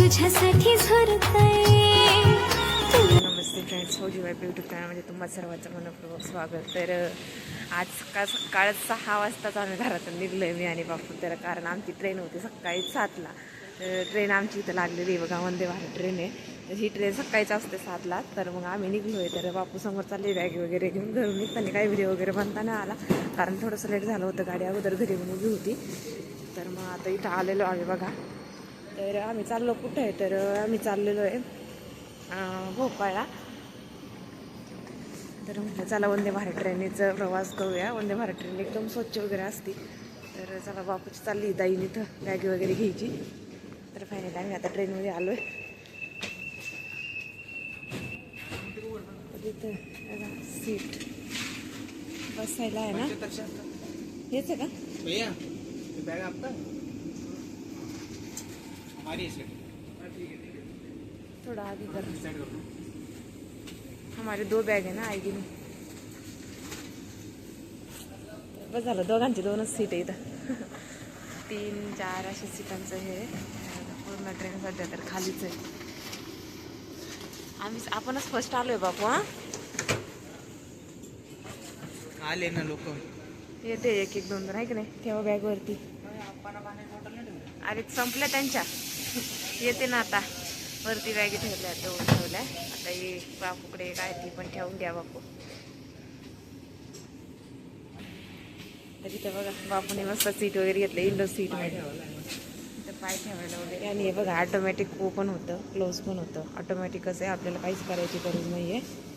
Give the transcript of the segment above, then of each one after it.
तुझ्यासाठी नमस्ते फ्रेंड्स फौजी वाईप यूट्यूब चॅनलमध्ये तुम्हा सर्वांचं मनपूर्वक स्वागत. तर आज का सकाळ सहा वाजताच आम्ही घरातून निघलो आहे मी आणि बापू. तर कारण आमची ट्रेन होती सकाळी सातला. ट्रेन आमची इथं लागलेली आहे बघा वंदे भारत ट्रेन आहे ही ट्रेन सकाळीच असते सातला. तर मग आम्ही निघलो आहे तर बापू समोर चालले बॅग वगैरे घेऊन घरून निघताना काही व्हिडिओ वगैरे बनता नाही आला. कारण थोडंसं लेट झालं होतं गाडी अगोदर घरी म्हणून उभी होती. तर मग आता इथं आलेलो आम्ही बघा. तर आम्ही चाललो कुठं? आहे तर आम्ही चाललेलो आहे भोपाळला. तर म्हटलं चला वंदे भारत ट्रेनीचा प्रवास करूया. वंदे भारत ट्रेन एकदम स्वच्छ वगैरे असते. तर चला बापूची चालली दाईन इथं बॅग वगैरे घ्यायची. तर फायनली आम्ही आता ट्रेनमध्ये आलो आहे तिथं सीट बसायला आहे ना? हेच आहे का? है सीट थोडा आगे कर। हमारे दो बॅग आहे ना आईगी में बस झालं दोघांची दोनच सीट आहे इथं तीन चार अशा सीटांचं हे. आहे. पूर्ण ट्रेन सध्या तर खालीच आहे. आम्ही आपणच फर्स्ट आलोय बापू हा? आले ना लोक. येते एक एक दोन दोन आहे की नाही? ठेवा बॅगवरती अरे संपल्या त्यांच्या. येते ना आता. वरती बॅगी ठेवल्या दोन ठेवल्या आता ये बापूकडे काय ती पण ठेवून द्या बापू. तर बघा बापूने मस्त सीट वगैरे घेतलं इंडो सीटमध्ये. पाय ठेवायला वगैरे. आणि हे बघा ऑटोमॅटिक ओपन होतं क्लोज पण होतं. ऑटोमॅटिक कसं आहे आपल्याला काहीच करायची गरज नाही आहे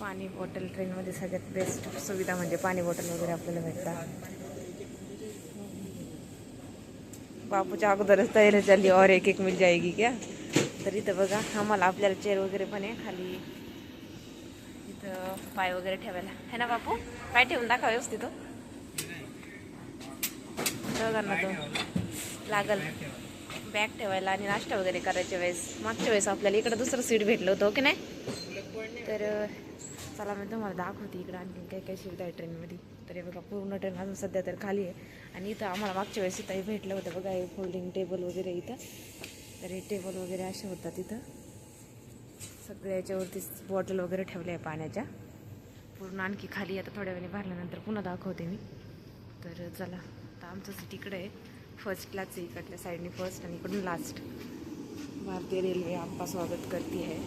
पाणी बॉटल ट्रेनमध्ये सगळ्यात बेस्ट सुविधा म्हणजे पाणी बॉटल वगैरे आपल्याला भेटतात. बापूच्या अगोदरच तयारी चालली और एक एक मिल जाएगी क्या? तर इथं बघा आम्हाला आपल्याला चेअर वगैरे पण आहे खाली. इथं पाय वगैरे ठेवायला. है ना बापू? पाय ठेवून दाखवा व्यवस्थित हो. बघा ना तो लागल. बॅग ठेवायला आणि नाश्ता वगैरे करायच्या वेळेस. मागच्या वेळेस आपल्याला इकडं दुसरं सीट भेटलं होतं ओके की नाही? तर चला मी तुम्हाला दाखवते इकडं आणखी काय काय शिवताय आहे ट्रेनमध्ये तर हे बघा पूर्ण ट्रेन अजून सध्या तर खाली आहे. आणि इथं आम्हाला मागच्या वेळेस इथंही भेटलं होतं बघा हे फोल्डिंग टेबल वगैरे इथं. तर हे टेबल वगैरे असे होतात इथं. सगळ्या याच्यावरतीच बॉटल वगैरे ठेवल्या आहे पाण्याच्या. पूर्ण आणखी खाली आता थोड्या वेळाने भरल्यानंतर पुन्हा दाखवते मी. तर चला आता आमचं सीट इकडे आहे. फर्स्टलाच आहे इकडल्या साईडने फर्स्ट आणि इकडून लास्ट भारतीय रेल्वे आप्पा स्वागत करते आहे.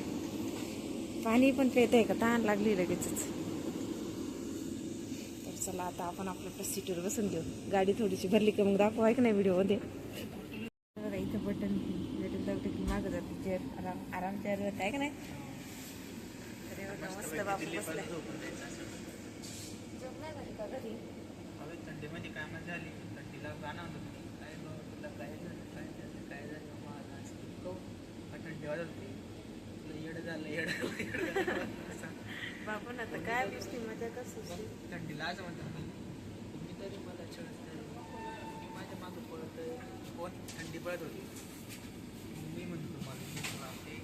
पाणी पण पेत आहे का? तहान लागली लगेचच. चला आता आपण आपल्या आपल्या सीटवर बसून घेऊ. गाडी थोडीशी भरली का मग दाखवा की नाही व्हिडिओमध्ये बघा इथं बटन बटन दाबलं की मागं जाते चेअर आराम आराम चेअर आहे का नाही? हे मस्त बापू बसलाय. थंडीमध्ये काय मजा आली थंडीला गाणं होतं. काय तुला काय झालं काय झालं काय झालं? का थंडी वाजत होती. तुला येडं झालं येडं झालं, येडं झालं असं. बापू ना तर काय गोष्टी मजा सुचली थंडीला असं म्हणतात मी तरी मला छळताय तुम्ही माझ्या मागं पळत कोण? थंडी पळत होती. मी म्हणतो तुम्हाला मी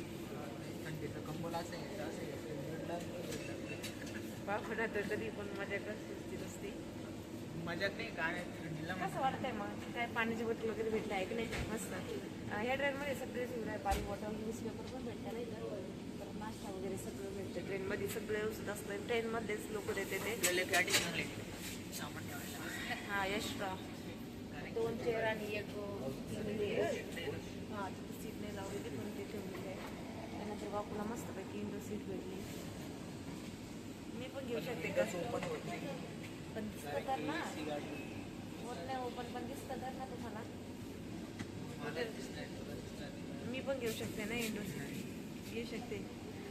थंडीचं कंबल असं आहे असं आहे बापू ना तर पण मजा कर सुचती नसती? मजाक नाही गाण्यात थंडीला कसं वाटतंय मग? काय पाण्याची बॉटल वगैरे भेटली? आहे की नाही मस्त ह्या ट्रेनमध्ये सगळे सुविधा आहे पाणी बॉटल न्यूजपेपर पण भेटतं नाही वगैरे सगळं भेटतं ट्रेनमध्ये सगळं व्यवस्थित असतं ट्रेनमध्येच लोक देते ते. हां एक्स्ट्रा दोन चेअर आणि एक हां तिथे सीट नाही लावलेली पण ते ठेवलेली आहे त्यानंतर बापूला मस्तपैकी इंडो सीट भेटली. मी पण घेऊ शकते का? ओपन पण दिसतं तर ना. होत नाही ओपन पण दिसतं तर ना तुम्हाला. मी पण घेऊ शकते ना इंडो सीट घेऊ शकते.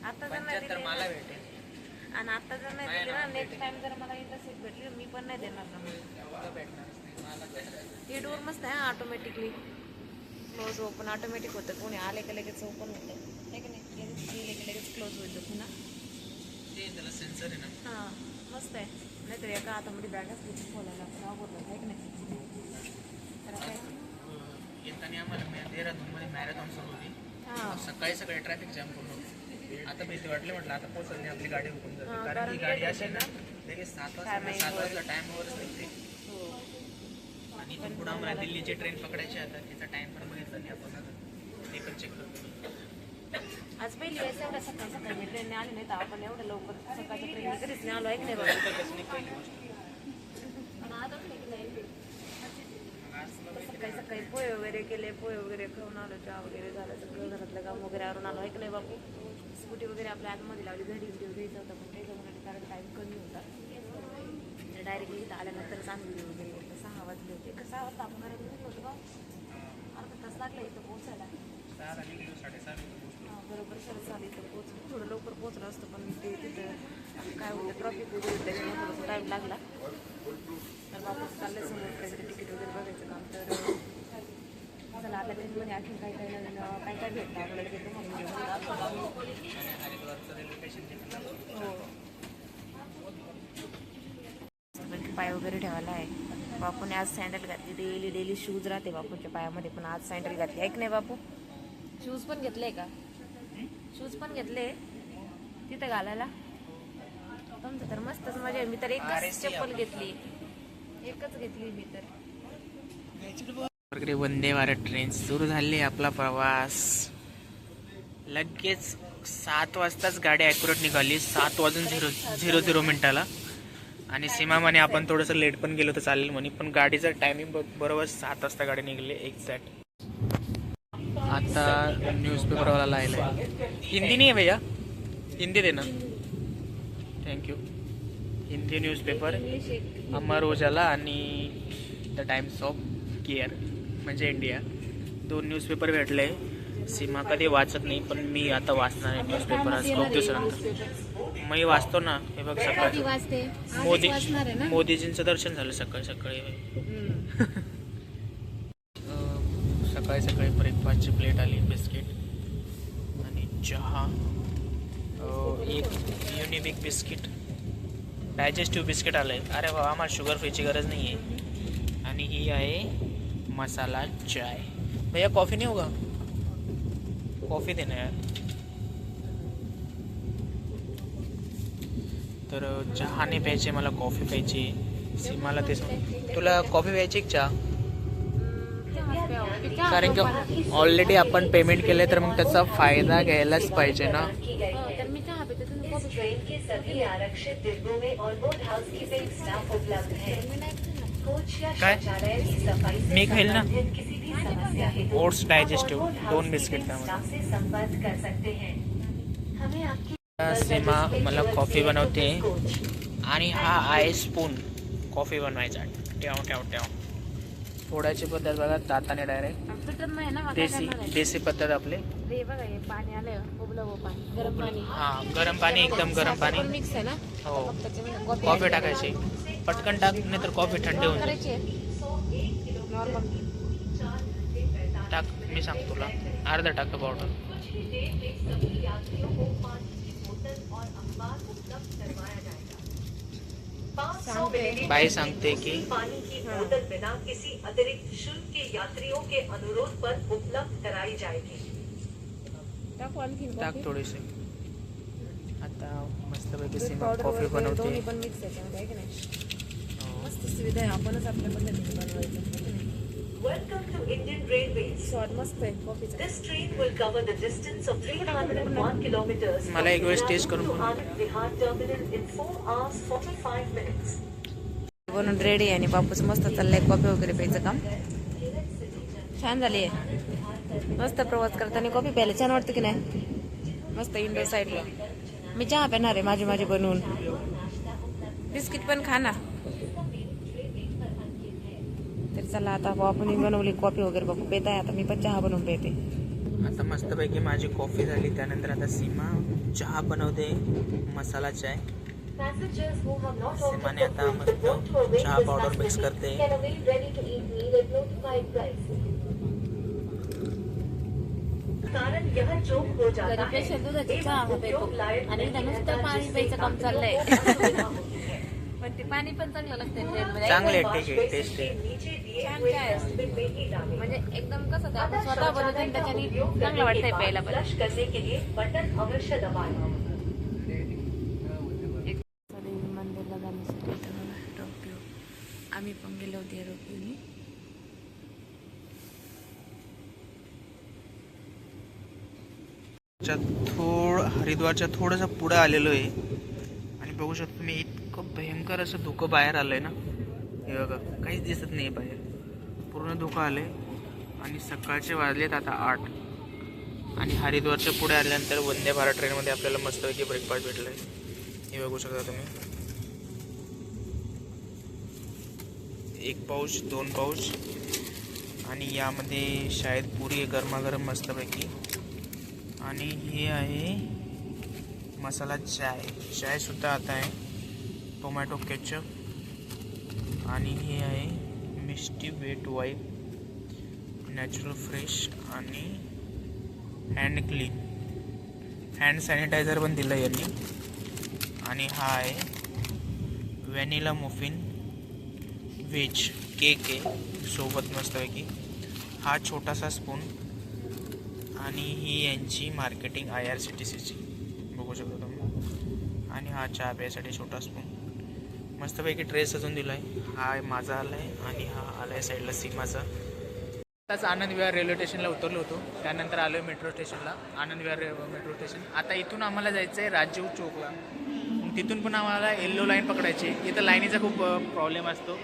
आता जर नाही पंच्याहत्तर दिली मला ना- भेटेल. आणि आता जर नाही दिली ना नेक्स्ट टाइम जर मला इंडो सीट भेटली मी पण नाही देणार ना. मग. एवढं भेटणारच नाही मला भेटणार हे डोर मस्त आहे ऑटोमॅटिकली क्लोज ओपन ऑटोमॅटिक होतं. कोणी आले का लगेच ओपन होतं. आहे की नाही? लगेच गेले की लगेच क्लोज होतं पुन्हा ते त्याला सेन्सर आहे ना. हां मस्त आहे. नाहीतर एका हातामध्ये बॅग असली की खोलायला आपण अवघड आहे की नाही? तर काय येताना आम्हाला देहरादूनमध्ये मॅरेथॉन सुरू होती. हां. सकाळी सकाळी ट्रॅफिक जाम करून होती. आता भीती वाटली म्हटलं आता पोहोचत नाही आपली गाडी हुकून हां, जाते कारण ही गाडी होते ना लगेच सात वाजता सात. वाजता टाईमवरच निघते हो. आणि इथून पुढं आम्हाला दिल्लीची ट्रेन पकडायची आता तिचा टाइम पण बघितला नाही आपण आता. ते पण चेक करतो आज पहिली वेळेस एवढ्या सकाळी सकाळी मी ट्रेनने आले नाही तर आपण एवढं लवकर सकाळच्या ट्रेनने कधीच नाही आलो आहे की नाही पण. सकाळी सकाळी पोहे वगैरे केले पोहे वगैरे खाऊन आलो चहा वगैरे झालं सगळं घरातलं काम वगैरे आवरून आलो आहे की नाही बापू स्कूटी वगैरे आपल्या आतमध्ये लावली घरी व्हिडिओ घ्यायचा होता पण त्याच्यामुळे कारण टाईम कमी होता. डायरेक्टली इथं आल्यानंतर चांगली व्हिडिओ वगैरे घेतलं सहा वाजले होते. का सहा वाजता आपण घरात निघलो होतो का? अर्धा तास लागला इथं पोहोचायला. हा, बरोबर सरस आली तर पोहोचलो. थोडं लवकर पोहोचलं असतं पण ते तिथं काय होतं ट्रॉफिक वगैरे होतं, त्याच्यामुळे थोडंसं टाईम लागला. तर वापस चाललं समोर काहीतरी तिकीट वगैरे बघायचं काम तर चला आता ट्रेनमध्ये आणखी काय काय नवीन काय काय भेटतं आपल्याला ते तुम्हाला video मध्ये दाखवतो. आणि हरिद्वारचं रेल्वे स्टेशन तिथं हो पाय वगैरे ठेवायला आहे. बापूने आज सँडल घातली डेली डेली शूज राहते बापूच्या पायामध्ये पण आज सँडल घातली. ऐक नाही बापू. शूज पण घेतले का? शूज पण घेतले. तिथं घालायला. तुमचं तर मस्तच मजा आहे. मी तर एकच चप्पल घेतली. एकच घेतली मी तर. वगैरे वंदे भारत ट्रेन सुरू झाली आपला प्रवास. लगेच सात वाजताच गाडी ॲक्युरेट निघाली. सात वाजून झिरो झिरो झिरो मिनिटाला. आणि सीमा म्हणे आपण थोडंसं लेट पण गेलो तर चालेल म्हणे पण गाडीचं टायमिंग बरोबर सात वाजता गाडी निघाली एक्झॅक्ट आता न्यूजपेपरवाला लायला हिंदी नाही आहे भैया. हिंदी दे ना. Thank you Hindi newspaper Amar Ujala आणि द टाइम्स ऑफ केअर म्हणजे इंडिया दोन न्यूजपेपर भेटले. सीमा कधी वाचत नाही पण मी आता वाचणार आहे न्यूजपेपर आज खूप दिवसानंतर. मी वाचतो ना हे बघ सकाळी मोदी मोदीजींचं दर्शन झालं सकाळी सकाळी. सकाळी सकाळी ब्रेकफास्टची प्लेट आली बिस्किट आणि चहा. एक युनिबिक बिस्किट डायजेस्टिव्ह बिस्किट आलं आहे अरे बाबा आम्हाला शुगर फ्रीची गरज नाही आहे आणि ही आहे मसाला चाय। भैया कॉफी नहीं होगा? कॉफी देना यार। तर चहा नाही प्यायचे मला कॉफी प्यायची. सीमाला ते तुला कॉफी प्यायची चहा? कारण की ऑलरेडी आपण पेमेंट केलं तर मग त्याचा फायदा घ्यायलाच पाहिजे ना. ट्रेन के सभी आरक्षित डिब्बों में ऑनबोर्ड हाउसकीपिंग स्टाफ उपलब्ध है। काय? मी खाईल ना? ओट्स डायजेस्टिव्ह दोन बिस्किट त्यामध्ये हैं सीमा मला कॉफी बनवते. आणि हा आहे स्पून कॉफी बनवायचा. ठेव ठेव ठेव. फोडायची पद्धत बघा ताताने डायरेक्ट देसी? देसी पद्धत आपले. हे गरम पाणी हा गरम पाणी एकदम गरम पाणी. मिक्स आहे ना? हो. कॉफी टाकायची. पटकन टाक नाही तर कॉफ़ी थंडी होऊन जाईल करायची आहे नॉर्मल। टाक मी सांगतो तुला। अर्धा टाक पावडर सांगते की पानी की बोतल बिना किसी अतिरिक्त शुल्क के यात्रियों के अनुरोध पर उपलब्ध कराई जाएगी। टाकू कॉफ़ी। थोडीशी आता मस्तपैकी सीमा कॉफ़ी बनवते सुविधा आहे. आपणच आपल्या पद्धतीने बनवायचं. आहे की नाही? Welcome to Indian Railways. स्वाद मस्त आहे कॉफीचा This train will cover the distance of 301 kilometers. मला एक वेळेस taste करून to बघू. Anand Vihar terminal in 4 hours 45 minutes. बनून रेडी आहे आणि बापूच मस्त चाललंय कॉफी वगैरे प्यायचं काम. छान झाली आहे मस्त प्रवास करताना कॉफी प्यायला छान वाटतं की नाही? मस्त इंडोर साईडला मी चहा पिणार आहे माझी माझी बनवून. बिस्किट पण खा ना तर चला आता आपण बनवली कॉफी वगैरे बापू पेत आहे आता मी पण चहा बनवून पेते। आता मस्तपैकी माझी कॉफी झाली त्यानंतर आता सीमा चहा बनवते मसाला चाय. सीमाने आता मस्त चहा पावडर मिक्स करते. कारण यह चौक हो जाता है। आणि नुसतं पाणी प्यायचं काम चाललंय पण ते पाणी पण. चांगलं लागतंय ट्रेनमध्ये चांगले टेस्ट आहे. म्हणजे एकदम कसं आपण स्वतः बनवतो आणि त्याच्याने चांगलं वाटतंय प्यायला बटन अवश्य आम्ही पण गेलो होते थोड हरिद्वारच्या थोडंसं पुढं आलेलो आहे. आणि बघू शकतो तुम्ही इतकं भयंकर असं धुकं बाहेर आलंय ना. हे बघा काहीच दिसत नाही बाहेर. पूर्ण धुकं आलं आहे आणि सकाळचे वाजलेत आता आठ. आणि हरिद्वारच्या पुढे आल्यानंतर वंदे भारत ट्रेनमध्ये आपल्याला मस्तपैकी ब्रेकफास्ट भेटलं आहे हे बघू शकता तुम्ही. एक पाऊच दोन पाऊच. आणि यामध्ये शाळेत पुरी आहे गरमागरम मस्तपैकी. आणि हे आहे मसाला चाय. चायसुद्धा आता आहे. टोमॅटो केचप आणि हे आहे misty wet wipe natural fresh आणि हँड क्लीन हँड सॅनिटायझर पण दिलं यांनी. आणि हा आहे व्हॅनिला मुफिन व्हेज केक आहे. सोबत मस्तपैकी. हा छोटासा स्पून आणि ही यांची marketing I R C T सीची बघू शकता तुम्ही. आणि हा चहा प्यायसाठी छोटा स्पून मस्तपैकी ड्रेस अजून दिला आहे हा माझा आला आहे आणि हा आला आहे साईडला सीमाचा. आताच आनंद विहार रेल्वे स्टेशनला उतरलो होतो. त्यानंतर आलो आहे मेट्रो स्टेशनला आनंद विहार रे मेट्रो स्टेशन आता इथून आम्हाला जायचं आहे राजीव चौकला तिथून पण आम्हाला येल्लो लाईन पकडायची. इथं लाईनीचा खूप प्रॉब्लेम असतो.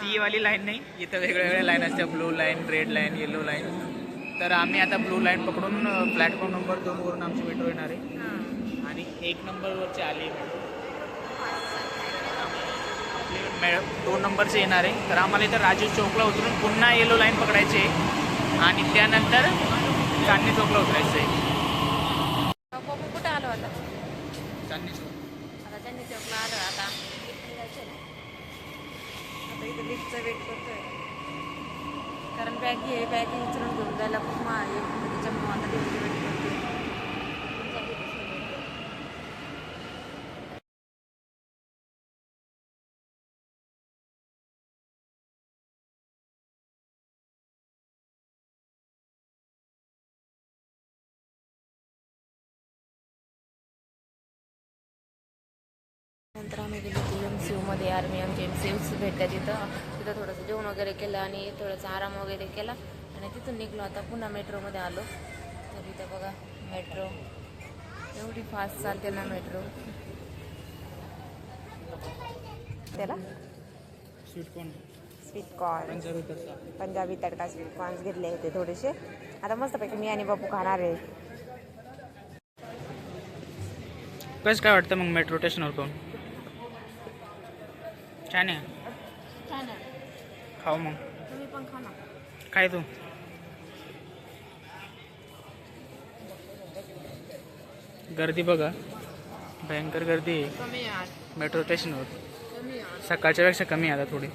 ती वाली लाईन नाही. इथं वेगळ्या वेगळ्या लाईन असतात. Blue line red line yellow line तर आम्ही आता ब्लू लाईन पकडून प्लॅटफॉर्म नंबर दोनवरून आमची मेट्रो येणार आहे. आणि एक नंबरवरची आली मेट्रो आपली मे दोन नंबरचे येणार आहे. तर आम्हाला इथं राजीव चौकला उतरून पुन्हा येलो लाईन पकडायची आहे. आणि त्यानंतर चांदणी चौकला उतरायचं आहे. कुठं आलो आता? चांदणी चौक. आता त्यांनी चौकला आलो आता. आता इथं लिफ्टचा वेट करतोय. कारण बॅग घे बॅग उचलून घेऊन जायला खूप महाग आहे त्याच्यामुळे आता लिफ्टचा वेट करतोय नंतर आम्ही गेलो होतो एम सी यूमध्ये आर्मी आमची एम सी यूच भेटतात तिथं. तिथं थोडंसं जेवण वगैरे केलं आणि थोडंसं आराम वगैरे केला. आणि तिथून निघलो आता पुन्हा मेट्रोमध्ये आलो. तर इथं बघा मेट्रो. एवढी फास्ट चालते ना मेट्रो. त्याला? Sweet corn sweet corn Punjabi tadka sweet corns घेतले होते थोडेसे. आता मस्तपैकी मी आणि बापू खाणार आहे. कसं काय वाटतं मग मेट्रो स्टेशनवर पाहून? छान आहे. छान आहे. खाऊ मग. तुम्ही पण खा ना. काय तू? गर्दी बघा. भयंकर गर्दी. आहे कमी मेट्रो स्टेशनवर कमी सकाळच्या पेक्षा कमी आहे आता थोडी.